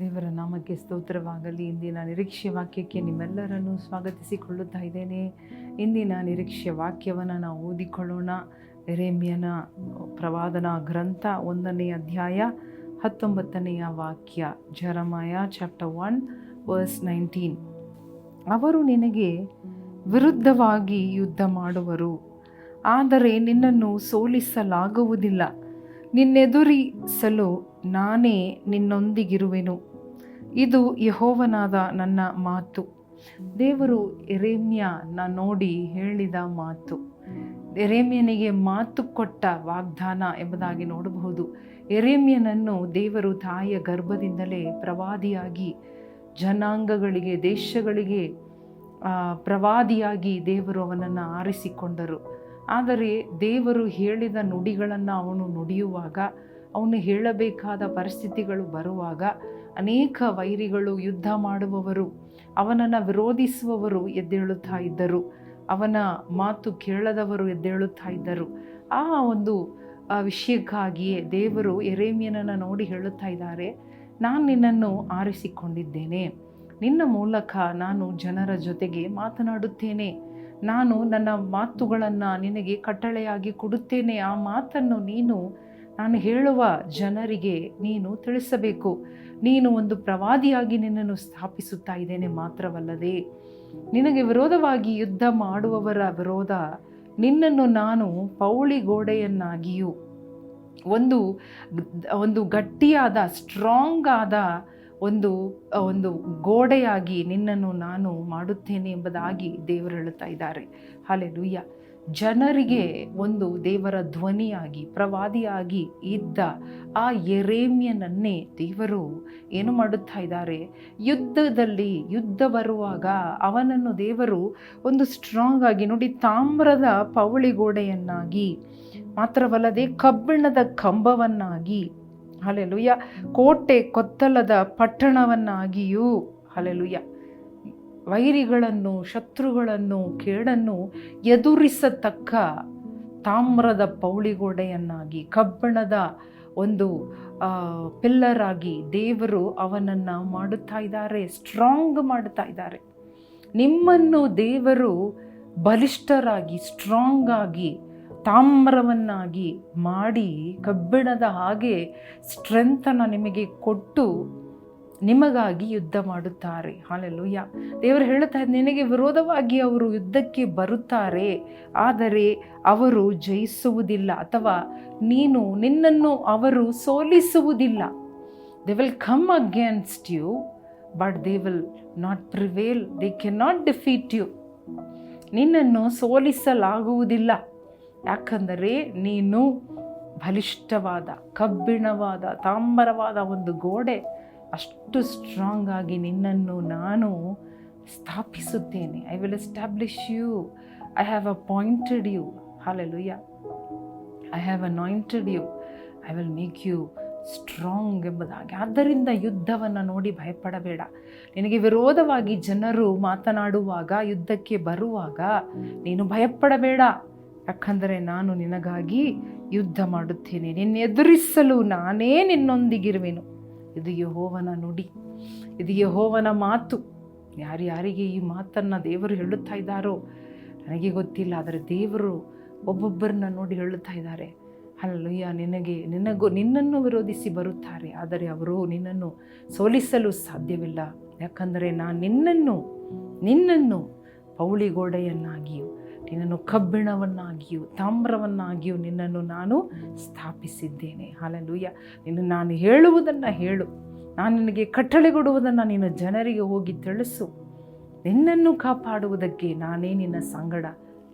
ದೇವರ ನಾಮಕ್ಕೆ ಸ್ತೋತ್ರವಾಗಲಿ. ಇಂದಿನ ನಿರೀಕ್ಷೆ ವಾಕ್ಯಕ್ಕೆ ನಿಮ್ಮೆಲ್ಲರನ್ನು ಸ್ವಾಗತಿಸಿಕೊಳ್ಳುತ್ತಾ ಇದ್ದೇನೆ. ಇಂದಿನ ನಿರೀಕ್ಷೆ ವಾಕ್ಯವನ್ನು ನಾವು ಓದಿಕೊಳ್ಳೋಣ. ಎರೇಮ್ಯನ ಪ್ರವಾದನ ಗ್ರಂಥ ಒಂದನೇ ಅಧ್ಯಾಯ ಹತ್ತೊಂಬತ್ತನೆಯ ವಾಕ್ಯ, Jeremiah chapter one, verse nineteen. ಅವರು ನಿನಗೆ ವಿರುದ್ಧವಾಗಿ ಯುದ್ಧ ಮಾಡುವರು. ಆದರೆ ನಿನ್ನನ್ನು ಸೋಲಿಸಲಾಗುವುದಿಲ್ಲ. ನಿನ್ನೆದುರಿಸಲು ನಾನೇ ನಿನ್ನೊಂದಿಗಿರುವೆನು. ಇದು ಯಹೋವನಾದ ನನ್ನ ಮಾತು. ದೇವರು ಎರೇಮ್ಯನ ನೋಡಿ ಹೇಳಿದ ಮಾತು. ಎರೇಮ್ಯನಿಗೆ ಮಾತು ಕೊಟ್ಟ ವಾಗ್ದಾನ ಎಂಬುದಾಗಿ ನೋಡಬಹುದು. ಎರೇಮ್ಯನನ್ನು ದೇವರು ತಾಯಿಯ ಗರ್ಭದಿಂದಲೇ ಪ್ರವಾದಿಯಾಗಿ, ಜನಾಂಗಗಳಿಗೆ, ದೇಶಗಳಿಗೆ ಪ್ರವಾದಿಯಾಗಿ ದೇವರು ಅವನನ್ನು ಆರಿಸಿಕೊಂಡರು. ಆದರೆ ದೇವರು ಹೇಳಿದ ನುಡಿಗಳನ್ನು ಅವನು ನುಡಿಯುವಾಗ, ಅವನು ಹೇಳಬೇಕಾದ ಪರಿಸ್ಥಿತಿಗಳು ಬರುವಾಗ ಅನೇಕ ವೈರಿಗಳು ಯುದ್ಧ ಮಾಡುವವರು, ಅವನನ್ನು ವಿರೋಧಿಸುವವರು ಎದ್ದೇಳುತ್ತಾ ಇದ್ದರು. ಅವನ ಮಾತು ಕೇಳದವರು ಎದ್ದೇಳುತ್ತಾ ಇದ್ದರು. ಆ ಒಂದು ವಿಷಯಕ್ಕಾಗಿಯೇ ದೇವರು ಎರೇಮಿಯನನ್ನು ನೋಡಿ ಹೇಳುತ್ತಾ ಇದ್ದಾರೆ, ನಾನು ನಿನ್ನನ್ನು ಆರಿಸಿಕೊಂಡಿದ್ದೇನೆ. ನಿನ್ನ ಮೂಲಕ ನಾನು ಜನರ ಜೊತೆಗೆ ಮಾತನಾಡುತ್ತೇನೆ. ನಾನು ನನ್ನ ಮಾತುಗಳನ್ನು ನಿನಗೆ ಕಟ್ಟಳೆಯಾಗಿ ಕೊಡುತ್ತೇನೆ. ಆ ಮಾತನ್ನು ನೀನು, ನಾನು ಹೇಳುವ ಜನರಿಗೆ ನೀನು ತಿಳಿಸಬೇಕು. ನೀನು ಒಂದು ಪ್ರವಾದಿಯಾಗಿ ನಿನ್ನನ್ನು ಸ್ಥಾಪಿಸುತ್ತಾ ಇದ್ದೇನೆ ಮಾತ್ರವಲ್ಲದೆ, ನಿನಗೆ ವಿರೋಧವಾಗಿ ಯುದ್ಧ ಮಾಡುವವರ ವಿರೋಧ ನಿನ್ನನ್ನು ನಾನು ಪೌಳಿ ಗೋಡೆಯನ್ನಾಗಿಯೂ ಒಂದು ಒಂದು ಗಟ್ಟಿಯಾದ ಸ್ಟ್ರಾಂಗ್ ಆದ ಒಂದು ಒಂದು ಗೋಡೆಯಾಗಿ ನಿನ್ನನ್ನು ನಾನು ಮಾಡುತ್ತೇನೆ ಎಂಬುದಾಗಿ ದೇವರು ಹೇಳುತ್ತಾ ಇದ್ದಾರೆ. ಹಾಲೆ ಲುಯ್ಯ ಜನರಿಗೆ ಒಂದು ದೇವರ ಧ್ವನಿಯಾಗಿ, ಪ್ರವಾದಿಯಾಗಿ ಇದ್ದ ಆ ಎರೇಮ್ಯನನ್ನೇ ದೇವರು ಏನು ಮಾಡುತ್ತಾ ಇದ್ದಾರೆ? ಯುದ್ಧದಲ್ಲಿ ಯುದ್ಧ ಬರುವಾಗ ಅವನನ್ನು ದೇವರು ಒಂದು ಸ್ಟ್ರಾಂಗ್ ಆಗಿ ನೋಡಿ ತಾಮ್ರದ ಪವಳಿ ಗೋಡೆಯನ್ನಾಗಿ ಮಾತ್ರವಲ್ಲದೆ ಕಬ್ಬಿಣದ ಕಂಬವನ್ನಾಗಿ ಅಲೆಲುಯ್ಯ ಕೋಟೆ ಕೊತ್ತಲದ ಪಟ್ಟಣವನ್ನಾಗಿಯೂ ಹಲೆಲುಯ್ಯ ವೈರಿಗಳನ್ನು, ಶತ್ರುಗಳನ್ನು, ಕೇಡನ್ನು ಎದುರಿಸತಕ್ಕ ತಾಮ್ರದ ಪೌಳಿಗೋಡೆಯನ್ನಾಗಿ, ಕಬ್ಬಣದ ಒಂದು ಪಿಲ್ಲರ್ ಆಗಿ ದೇವರು ಅವನನ್ನು ಮಾಡುತ್ತಾ ಇದ್ದಾರೆ, ಸ್ಟ್ರಾಂಗ್ ಮಾಡುತ್ತಾ ಇದ್ದಾರೆ. ನಿಮ್ಮನ್ನು ದೇವರು ಬಲಿಷ್ಠರಾಗಿ ಸ್ಟ್ರಾಂಗ್ ಆಗಿ ತಾಮ್ರವನ್ನಾಗಿ ಮಾಡಿ, ಕಬ್ಬಿಣದ ಹಾಗೆ ಸ್ಟ್ರೆಂತನ್ನು ನಿಮಗೆ ಕೊಟ್ಟು ನಿಮಗಾಗಿ ಯುದ್ಧ ಮಾಡುತ್ತಾರೆ. ಹಾಲೆಲ್ಲೂಯ್ಯ ದೇವರು ಹೇಳುತ್ತಾ ನಿನಗೆ ವಿರೋಧವಾಗಿ ಅವರು ಯುದ್ಧಕ್ಕೆ ಬರುತ್ತಾರೆ, ಆದರೆ ಅವರು ಜಯಿಸುವುದಿಲ್ಲ, ಅಥವಾ ನೀನು ನಿನ್ನನ್ನು ಅವರು ಸೋಲಿಸುವುದಿಲ್ಲ. They will come against you but they will not prevail they can not defeat you ನಿನ್ನನ್ನು ಸೋಲಿಸಲಾಗುವುದಿಲ್ಲ. ಯಾಕಂದರೆ ನೀನು ಬಲಿಷ್ಠವಾದ, ಕಬ್ಬಿಣವಾದ ತಾಂಬರವಾದ ಒಂದು ಗೋಡೆ. ಅಷ್ಟು ಸ್ಟ್ರಾಂಗ್ ಆಗಿ ನಿನ್ನನ್ನು ನಾನು ಸ್ಥಾಪಿಸುತ್ತೇನೆ. I will establish you I have appointed you hallelujah I have anointed you I will make you strong ಎಂಬುದಾಗಿ. ಆದ್ದರಿಂದ ಯುದ್ಧವನ್ನು ನೋಡಿ ಭಯಪಡಬೇಡ. ನಿನಗೆ ವಿರೋಧವಾಗಿ ಜನರು ಮಾತನಾಡುವಾಗ, ಯುದ್ಧಕ್ಕೆ ಬರುವಾಗ ನೀನು ಭಯಪಡಬೇಡ. ಯಾಕಂದರೆ ನಾನು ನಿನಗಾಗಿ ಯುದ್ಧ ಮಾಡುತ್ತೇನೆ. ನಿನ್ನೆದುರಿಸಲು ನಾನೇ ನಿನ್ನೊಂದಿಗಿರುವೆನು. ಇದು ಯಹೋವನ ನುಡಿ, ಇದು ಯಹೋವನ ಮಾತು. ಯಾರ್ಯಾರಿಗೆ ಈ ಮಾತನ್ನು ದೇವರು ಹೇಳುತ್ತಾ ಇದ್ದಾರೋ ನನಗೆ ಗೊತ್ತಿಲ್ಲ, ಆದರೆ ದೇವರು ಒಬ್ಬೊಬ್ಬರನ್ನ ನೋಡಿ ಹೇಳುತ್ತಾ ಇದ್ದಾರೆ. ಅಲ್ಲಯ್ಯ ನಿನಗೆ, ನಿನಗೂ, ನಿನ್ನನ್ನು ವಿರೋಧಿಸಿ ಬರುತ್ತಾರೆ, ಆದರೆ ಅವರು ನಿನ್ನನ್ನು ಸೋಲಿಸಲು ಸಾಧ್ಯವಿಲ್ಲ. ಯಾಕಂದರೆ ನಾನು ನಿನ್ನನ್ನು ನಿನ್ನನ್ನು ಪೌಳಿಗೋಡೆಯನ್ನಾಗಿಯೂ ನಿನ್ನನ್ನು ಕಬ್ಬಿಣವನ್ನಾಗಿಯೂ ತಾಮ್ರವನ್ನಾಗಿಯೂ ನಿನ್ನನ್ನು ನಾನು ಸ್ಥಾಪಿಸಿದ್ದೇನೆ. ಹಾಲೆಲುಯ್ಯ ನಿನ್ನ ನಾನು ಹೇಳುವುದನ್ನು ಹೇಳು. ನಾನು ನಿನಗೆ ಕಟ್ಟಳೆ ಕೊಡುವುದನ್ನು ನೀನು ಜನರಿಗೆ ಹೋಗಿ ತಿಳಿಸು. ನಿನ್ನನ್ನು ಕಾಪಾಡುವುದಕ್ಕೆ ನಾನೇ ನಿನ್ನ ಸಂಗಡ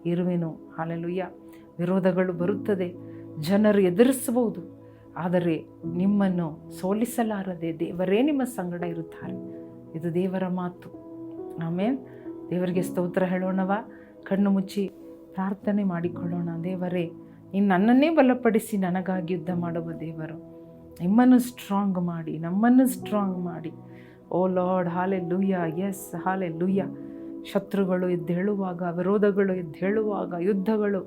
ಇರುವೆನು. ಹಾಲೆಲುಯ್ಯ ವಿರೋಧಗಳು ಬರುತ್ತದೆ. ಜನರು ಎದುರಿಸಬಹುದು. ಆದರೆ ನಿಮ್ಮನ್ನು ಸೋಲಿಸಲಾರದೆ ದೇವರೇ ನಿಮ್ಮ ಸಂಗಡ ಇರುತ್ತಾರೆ. ಇದು ದೇವರ ಮಾತು. ಆಮೇಲೆ ದೇವರಿಗೆ ಸ್ತೋತ್ರ ಹೇಳೋಣವ? ಕಣ್ಣು ಮುಚ್ಚಿ ಪ್ರಾರ್ಥನೆ ಮಾಡಿಕೊಳ್ಳೋಣ, ದೇವರೇ. ನೀನು ನನ್ನನ್ನೇ ಬಲಪಡಿಸಿ, ನನಗಾಗಿ ಯುದ್ಧ ಮಾಡುವ ದೇವರು. ನಿಮ್ಮನ್ನು ಸ್ಟ್ರಾಂಗ್ ಮಾಡಿ, ನಮ್ಮನ್ನು ಸ್ಟ್ರಾಂಗ್ ಮಾಡಿ. ಓ ಲಾರ್ಡ್ ಹಾಲೆ ಲೂಯ್ಯ ಎಸ್ ಹಾಲೆ ಲೂಯ್ಯ ಶತ್ರುಗಳು ಎದ್ದೇಳುವಾಗ, ವಿರೋಧಗಳು ಎದ್ದೇಳುವಾಗ, ಯುದ್ಧಗಳು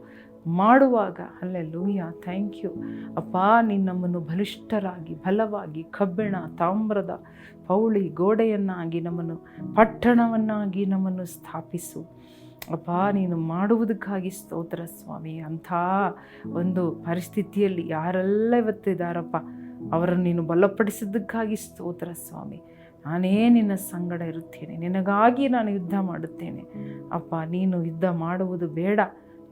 ಮಾಡುವಾಗ ಅಲ್ಲೇ ಲೂಯ್ಯ ಥ್ಯಾಂಕ್ ಯು ಅಪ್ಪ, ನೀನು ನಮ್ಮನ್ನು ಬಲಿಷ್ಠರಾಗಿ, ಬಲವಾಗಿ, ಕಬ್ಬಿಣ, ತಾಮ್ರದ, ಪೌಳಿ, ಗೋಡೆಯನ್ನಾಗಿ, ನಮ್ಮನ್ನು ಪಟ್ಟಣವನ್ನಾಗಿ ನಮ್ಮನ್ನು ಸ್ಥಾಪಿಸು. ಅಪ್ಪ, ನೀನು ಮಾಡುವುದಕ್ಕಾಗಿ ಸ್ತೋತ್ರ ಸ್ವಾಮಿ. ಅಂಥ ಒಂದು ಪರಿಸ್ಥಿತಿಯಲ್ಲಿ ಯಾರೆಲ್ಲ ಇವತ್ತಿದ್ದಾರಪ್ಪ ಅವರನ್ನು ನೀನು ಬಲಪಡಿಸಿದ್ದಕ್ಕಾಗಿ ಸ್ತೋತ್ರ ಸ್ವಾಮಿ. ನಾನೇ ನಿನ್ನ ಸಂಗಡ ಇರುತ್ತೇನೆ, ನಿನಗಾಗಿ ನಾನು ಯುದ್ಧ ಮಾಡುತ್ತೇನೆ. ಅಪ್ಪ, ನೀನು ಯುದ್ಧ ಮಾಡುವುದು ಬೇಡ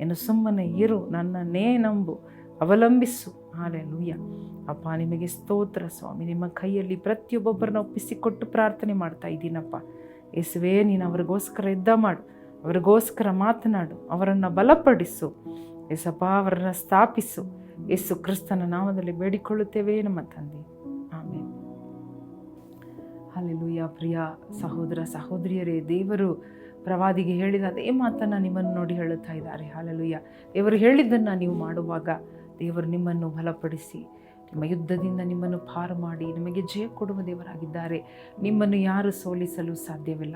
ಏನು ಸುಮ್ಮನೆ ಇರು, ನನ್ನನ್ನೇ ನಂಬು, ಅವಲಂಬಿಸು. ಹಾಲೆ ಲೂಯ್ಯ ಅಪ್ಪ, ನಿಮಗೆ ಸ್ತೋತ್ರ ಸ್ವಾಮಿ. ನಿಮ್ಮ ಕೈಯಲ್ಲಿ ಪ್ರತಿಯೊಬ್ಬೊಬ್ಬರನ್ನ ಒಪ್ಪಿಸಿಕೊಟ್ಟು ಪ್ರಾರ್ಥನೆ ಮಾಡ್ತಾ ಇದ್ದೀನಪ್ಪ. ಯೇಸುವೆ, ನೀನು ಅವ್ರಿಗೋಸ್ಕರ ಯುದ್ಧ ಮಾಡು. ಅವರಿಗೋಸ್ಕರ ಮಾತನಾಡು, ಅವರನ್ನು ಬಲಪಡಿಸು. ಎಸಪ್ಪ ಅವರನ್ನು ಸ್ಥಾಪಿಸು. ಯೇಸು ಕ್ರಿಸ್ತನ ನಾಮದಲ್ಲಿ ಬೇಡಿಕೊಳ್ಳುತ್ತೇವೆ ನಮ್ಮ ತಂದೆ. ಆಮೇಲೆ ಅಲ್ಲೆಲೂಯ ಪ್ರಿಯ ಸಹೋದರ, ಸಹೋದರಿಯರೇ, ದೇವರು ಪ್ರವಾದಿಗೆ ಹೇಳಿದ ಅದೇ ಮಾತನ್ನು ನಿಮ್ಮನ್ನು ನೋಡಿ ಹೇಳುತ್ತಾ ಇದ್ದಾರೆ. ಹಾಲೆಲುಯ್ಯ ದೇವರು ಹೇಳಿದ್ದನ್ನು ನೀವು ಮಾಡುವಾಗ ದೇವರು ನಿಮ್ಮನ್ನು ಬಲಪಡಿಸಿ, ನಿಮ್ಮ ಯುದ್ಧದಿಂದ ನಿಮ್ಮನ್ನು ಪಾರು ಮಾಡಿ, ನಿಮಗೆ ಜಯ ಕೊಡುವ ದೇವರಾಗಿದ್ದಾರೆ. ನಿಮ್ಮನ್ನು ಯಾರು ಸೋಲಿಸಲು ಸಾಧ್ಯವಿಲ್ಲ.